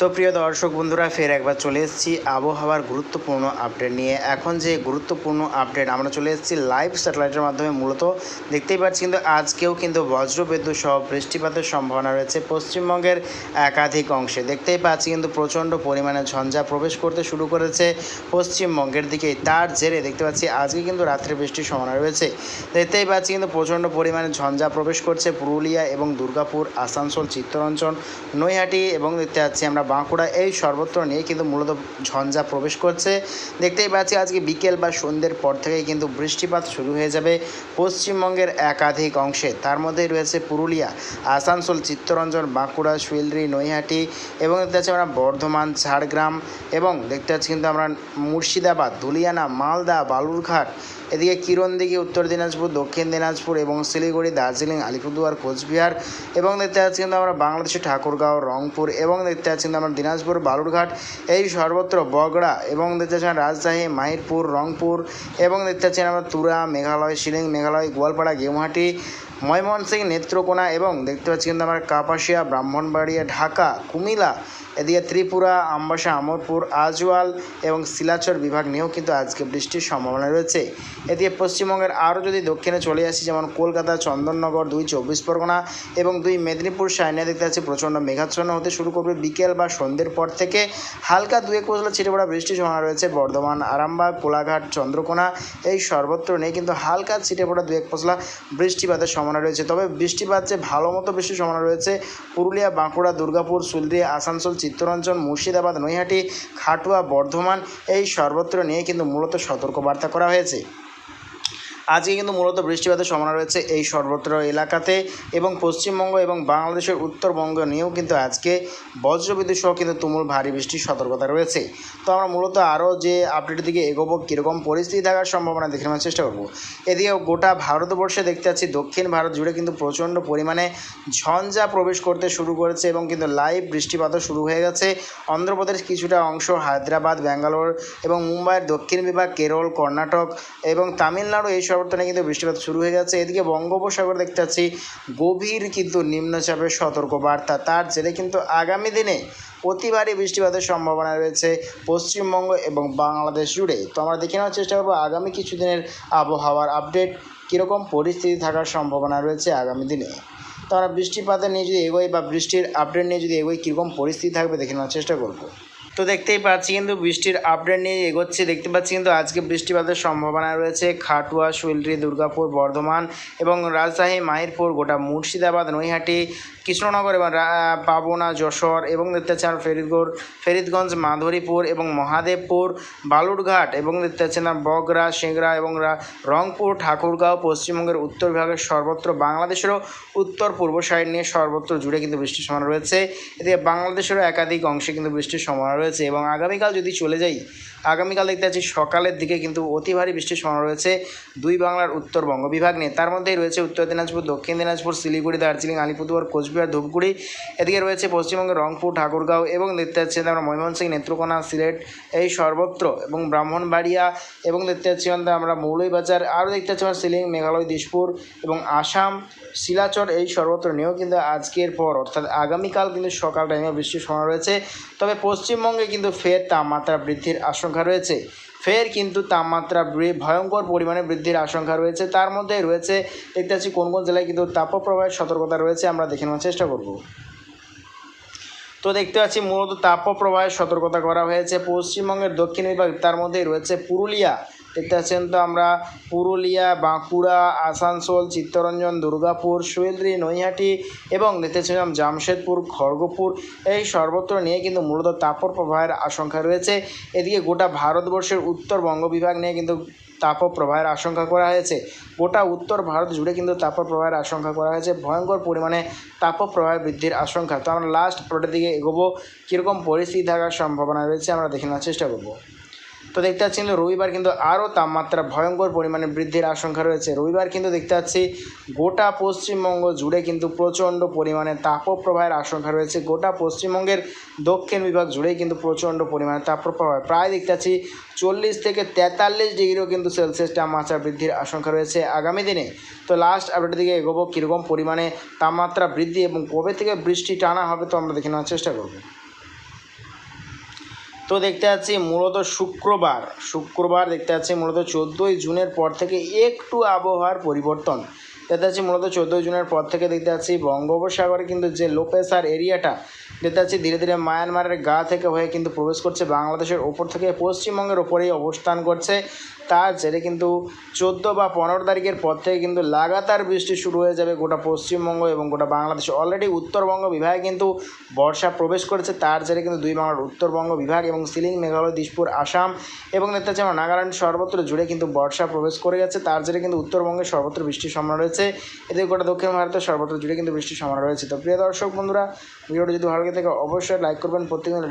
তো প্রিয় দর্শক বন্ধুরা, ফের একবার চলে এসেছি আবহাওয়ার গুরুত্বপূর্ণ আপডেট নিয়ে। এখন যে গুরুত্বপূর্ণ আপডেট আমরা চলে এসেছি লাইভ স্যাটেলাইটের মাধ্যমে। মূলত দেখতেই পাচ্ছি কিন্তু আজকেও কিন্তু বজ্রবিদ্যুৎ সহ বৃষ্টিপাতের সম্ভাবনা রয়েছে পশ্চিমবঙ্গের একাধিক অংশে। দেখতেই পাচ্ছি কিন্তু প্রচণ্ড পরিমাণে ঝঞ্ঝা প্রবেশ করতে শুরু করেছে পশ্চিমবঙ্গের দিকে। তার জেরে দেখতে পাচ্ছি আজকে কিন্তু রাত্রে বৃষ্টির সম্ভাবনা রয়েছে। দেখতেই পাচ্ছি কিন্তু প্রচণ্ড পরিমাণে ঝঞ্ঝা প্রবেশ করছে পুরুলিয়া এবং দুর্গাপুর, আসানসোল, চিত্তরঞ্জন, নৈহাটি এবং দেখতে পাচ্ছি আমরা বাঁকুড়া এই সর্বত্র নিয়ে কিন্তু মূলত ঝঞ্ঝা প্রবেশ করছে। দেখতেই পাচ্ছি আজকে বিকেল বা সন্ধ্যের পর থেকেই কিন্তু বৃষ্টিপাত শুরু হয়ে যাবে পশ্চিমবঙ্গের একাধিক অংশে। তার মধ্যে রয়েছে পুরুলিয়া, আসানসোল, চিত্তরঞ্জন, বাঁকুড়া শিলরি নৈহাটি এবং দেখতে পাচ্ছি আমরা বর্ধমান, ঝাড়গ্রাম এবং দেখতে পাচ্ছি কিন্তু আমরা মুর্শিদাবাদ ধুলিয়ানা মালদা, বালুরঘাট এদিকে কিরণ কিরণদিঘি উত্তর দিনাজপুর, দক্ষিণ দিনাজপুর এবং শিলিগুড়ি, দার্জিলিং, আলিপুরদুয়ার, কোচবিহার এবং দেখতে পাচ্ছি কিন্তু আমরা বাংলাদেশের ঠাকুরগাঁও, রংপুর এবং দেখতে পাচ্ছি কিন্তু আমরা দিনাজপুর, বালুরঘাট এই সর্বত্র বগড়া এবং দেখতে পাচ্ছি রাজশাহী, মাহিরপুর, রংপুর এবং দেখতে পাচ্ছি আমরা তুরা, মেঘালয়, শিলিং, মেঘালয়, গোয়ালপাড়া, গেমহাটি, ময়মনসিংহ, নেত্রকোনা এবং দেখতে পাচ্ছি কিন্তু আমরা কাপাসিয়া, ব্রাহ্মণবাড়িয়া, ঢাকা, কুমিল্লা এদিকে ত্রিপুরা, আমবাসা, আমরপুর, আজওয়াল এবং শিলাচর বিভাগ নিয়েও কিন্তু আজকে বৃষ্টির সম্ভাবনা রয়েছে। এদিকে পশ্চিমবঙ্গের আরও যদি দক্ষিণে চলে আসি, যেমন কলকাতা, চন্দননগর, দুই চব্বিশ পরগনা এবং দুই মেদিনীপুর সাইনে দেখতে পাচ্ছি প্রচণ্ড মেঘাচ্ছন্ন হতে শুরু করবে বিকেল বা সন্ধ্যের পর থেকে। হালকা দুয়েক পশলা ছিটে পড়া বৃষ্টির সম্ভাবনা রয়েছে বর্ধমান, আরামবাগ, কোলাঘাট, চন্দ্রকোনা। এই সর্বত্র নেই, কিন্তু হালকা ছিটে পড়া দুয়েক পশলা বৃষ্টিপাতের সম্ভাবনা রয়েছে। তবে বৃষ্টিপাত যে ভালো মতো বৃষ্টির সম্ভাবনা রয়েছে, পুরুলিয়া, বাঁকুড়া, দুর্গাপুর, সুলদিয়া, আসানসোল চিত্তরঞ্জন মুর্শিদাবাদ নৈহাটি খাটুয়া বর্ধমান এই সর্বত্র নিয়ে কিন্তু মূলত সতর্কবার্তা করা হয়েছে। আজকে কিন্তু মূলত বৃষ্টিপাতের সম্ভাবনা রয়েছে এই সর্বত্র এলাকাতে এবং পশ্চিমবঙ্গ এবং বাংলাদেশের উত্তরবঙ্গ নিয়েও কিন্তু আজকে বজ্রবিদ্যুৎ সহ কিন্তু তুমুল ভারী বৃষ্টির সতর্কতা রয়েছে। তো আমরা মূলত আরও যে আপডেটের দিকে এগোবো, কীরকম পরিস্থিতি থাকার সম্ভাবনা দেখে নেওয়ার চেষ্টা করব। এদিকে গোটা ভারতবর্ষে দেখতে পাচ্ছি দক্ষিণ ভারত জুড়ে কিন্তু প্রচণ্ড পরিমাণে ঝঞ্ঝা প্রবেশ করতে শুরু করেছে এবং কিন্তু লাইভ বৃষ্টিপাতও শুরু হয়ে গেছে। অন্ধ্রপ্রদেশ কিছুটা অংশ হায়দ্রাবাদ, ব্যাঙ্গালোর এবং মুম্বাইয়ের দক্ষিণ বিভাগ, কেরল, কর্ণাটক এবং তামিলনাড়ু এই সর্বত্রে কিন্তু বৃষ্টিপাত শুরু হয়ে গেছে এদিকে বঙ্গোপসাগর দেখতে পাচ্ছি, গভীর কিন্তু নিম্নচাপের সতর্ক বার্তা তার জেরে কিন্তু আগামী দিনে অতি ভারী বৃষ্টিপাতের সম্ভাবনা রয়েছে পশ্চিমবঙ্গ এবং বাংলাদেশ জুড়ে। তো আমরা দেখে নেওয়ার চেষ্টা করব আগামী কিছুদিনের আবহাওয়ার আপডেট। কীরকম পরিস্থিতি থাকার সম্ভাবনা রয়েছে আগামী দিনে? তো আমরা বৃষ্টিপাতের নিয়ে যদি এগোই বা বৃষ্টির আপডেট নিয়ে যদি এগোই, কীরকম পরিস্থিতি থাকবে দেখে নেওয়ার চেষ্টা করব। তো দেখতেই পাচ্ছি কিন্তু বৃষ্টির আপডেট নিয়ে এগোচ্ছে। দেখতে পাচ্ছি কিন্তু আজকে বৃষ্টিপাতের সম্ভাবনা রয়েছে। খাটুয়া শৈলরি দুর্গাপুর, বর্ধমান এবং রাজশাহী, মাহিরপুর, গোটা মুর্শিদাবাদ, নৈহাটি, কৃষ্ণনগর এবং পাবনা, যশোর এবং দেখতে আমরা ফেরিদগড়, ফেরিদগঞ্জ, মাধুরীপুর এবং মহাদেবপুর, বালুরঘাট এবং দেখতে পাচ্ছি না বগরা সিংড়া এবং রংপুর, ঠাকুরগাঁও, পশ্চিমবঙ্গের উত্তর বিভাগের সর্বত্র বাংলাদেশেরও উত্তর পূর্ব সাইড নিয়ে সর্বত্র জুড়ে কিন্তু বৃষ্টির সম্ভাবনা রয়েছে। এদিকে বাংলাদেশেরও একাধিক অংশে কিন্তু বৃষ্টির সম্ভাবনা রয়েছে এবং আগামীকাল যদি চলে যাই, আগামীকাল দেখতে পাচ্ছি সকালের দিকে কিন্তু অতি ভারী বৃষ্টির সম্ভাবনা রয়েছে দুই বাংলার উত্তরবঙ্গ বিভাগ নিয়ে। তার মধ্যেই রয়েছে উত্তর দিনাজপুর, দক্ষিণ দিনাজপুর, শিলিগুড়ি, দার্জিলিং, আলিপুরদুয়ার, কোচবিহার, ধূপগুড়ি। এদিকে রয়েছে পশ্চিমবঙ্গের রংপুর, ঠাকুরগাঁও এবং দেখতে পাচ্ছি আমরা ময়মনসিংহ, নেত্রকোনা, সিলেট এই সর্বত্র এবং ব্রাহ্মণবাড়িয়া এবং দেখতে পাচ্ছি আমরা মৌলভীবাজার আরও দেখতে পাচ্ছি আমরা সিলিং মেঘালয় দিশপুর এবং আসাম, শিলাচর এই সর্বত্র নিয়েও কিন্তু আজকের পর অর্থাৎ আগামীকাল কিন্তু সকাল টাইমে বৃষ্টির সম্ভাবনা রয়েছে। তবে পশ্চিমবঙ্গে কিন্তু ফের তাপমাত্রা বৃদ্ধির আশঙ্কা রয়েছে। ফের কিন্তু তাপমাত্রা ভয়ঙ্কর পরিমাণে বৃদ্ধির আশঙ্কা রয়েছে। তার মধ্যে রয়েছে, দেখতে পাচ্ছি কোন কোন জেলায় কিন্তু তাপপ্রবাহের সতর্কতা রয়েছে, আমরা দেখে নেওয়ার চেষ্টা করব। তো দেখতে পাচ্ছি মূলত তাপপ্রবাহের সতর্কতা করা হয়েছে। পশ্চিমবঙ্গের দক্ষিণ বিভাগ, তার মধ্যেই রয়েছে পুরুলিয়া। দেখতে তো আমরা পুরুলিয়া, বাঁকুড়া, আসানসোল, চিত্তরঞ্জন, দুর্গাপুর শৈলরি নৈহাটি এবং দেখতে পাচ্ছিলাম জামশেদপুর, খড়গপুর। এই সর্বত্র নিয়ে কিন্তু মূলত তাপপ্রবাহের আশঙ্কা রয়েছে। এদিকে গোটা ভারতবর্ষের উত্তরবঙ্গ বিভাগ নিয়ে কিন্তু তাপপ্রবাহের আশঙ্কা করা হয়েছে। গোটা উত্তর ভারত জুড়ে কিন্তু তাপপ্রবাহের আশঙ্কা করা হয়েছে। ভয়ঙ্কর পরিমাণে তাপপ্রবাহ বৃদ্ধির আশঙ্কা। তো আমরা লাস্ট প্লটের দিকে এগোবো। কীরকম পরিস্থিতি থাকার সম্ভাবনা রয়েছে আমরা দেখে নেওয়ার চেষ্টা করব। তো দেখতে পাচ্ছি কিন্তু রবিবার কিন্তু আরও তাপমাত্রা ভয়ঙ্কর পরিমাণে বৃদ্ধির আশঙ্কা রয়েছে। রবিবার কিন্তু দেখতে পাচ্ছি গোটা পশ্চিমবঙ্গ জুড়ে কিন্তু প্রচণ্ড পরিমাণে তাপপ্রবাহের আশঙ্কা রয়েছে। গোটা পশ্চিমবঙ্গের দক্ষিণ বিভাগ জুড়েই কিন্তু প্রচণ্ড পরিমাণে তাপপ্রবাহ। প্রায় দেখতে পাচ্ছি চল্লিশ থেকে তেতাল্লিশ ডিগ্রিও কিন্তু সেলসিয়াস তাপমাত্রা বৃদ্ধির আশঙ্কা রয়েছে আগামী দিনে। তো লাস্ট আপডেটের দিকে এগোবো, কীরকম পরিমাণে তাপমাত্রা বৃদ্ধি এবং কবে থেকে বৃষ্টি টানা হবে তো আমরা দেখে নেওয়ার চেষ্টা করব। তো দেখতে পাচ্ছি মূলত শুক্রবার শুক্রবার দেখতে পাচ্ছি মূলত চোদ্দোই জুনের পর থেকে একটু আবহাওয়ার পরিবর্তন। দেখতে পাচ্ছি মূলত চোদ্দোই জুনের পর থেকে দেখতে পাচ্ছি বঙ্গোপসাগরে কিন্তু যে লো প্রেসার এরিয়াটা দেখতে পাচ্ছি ধীরে ধীরে মায়ানমারের গা থেকে হয়ে কিন্তু প্রবেশ করছে বাংলাদেশের ওপর থেকে। পশ্চিমবঙ্গের ওপরেই অবস্থান করছে। তার জেরে কিন্তু চোদ্দ বা পনেরো তারিখের পর থেকে কিন্তু লাগাতার বৃষ্টি শুরু হয়ে যাবে গোটা পশ্চিমবঙ্গ এবং গোটা বাংলাদেশ। অলরেডি উত্তরবঙ্গ বিভাগে কিন্তু বর্ষা প্রবেশ করেছে। তার জেরে কিন্তু দুই বাংলার উত্তরবঙ্গ বিভাগ এবং সিলিং, মেঘালয় দিশপুর আসাম এবং দেখতে পাচ্ছি আমরা নাগাল্যান্ড সর্বত্র জুড়ে কিন্তু বর্ষা প্রবেশ করে গেছে তার জেরে কিন্তু উত্তরবঙ্গে সর্বত্র বৃষ্টির সম্ভাবনা রয়েছে। এদিকে গোটা দক্ষিণ ভারতের সর্বত্র জুড়ে কিন্তু বৃষ্টির সম্ভাবনা রয়েছে। তো প্রিয় দর্শক বন্ধুরা, ভিডিওটি যদি ভালো থাকে অবশ্যই লাইক করবেন প্রত্যেকদিন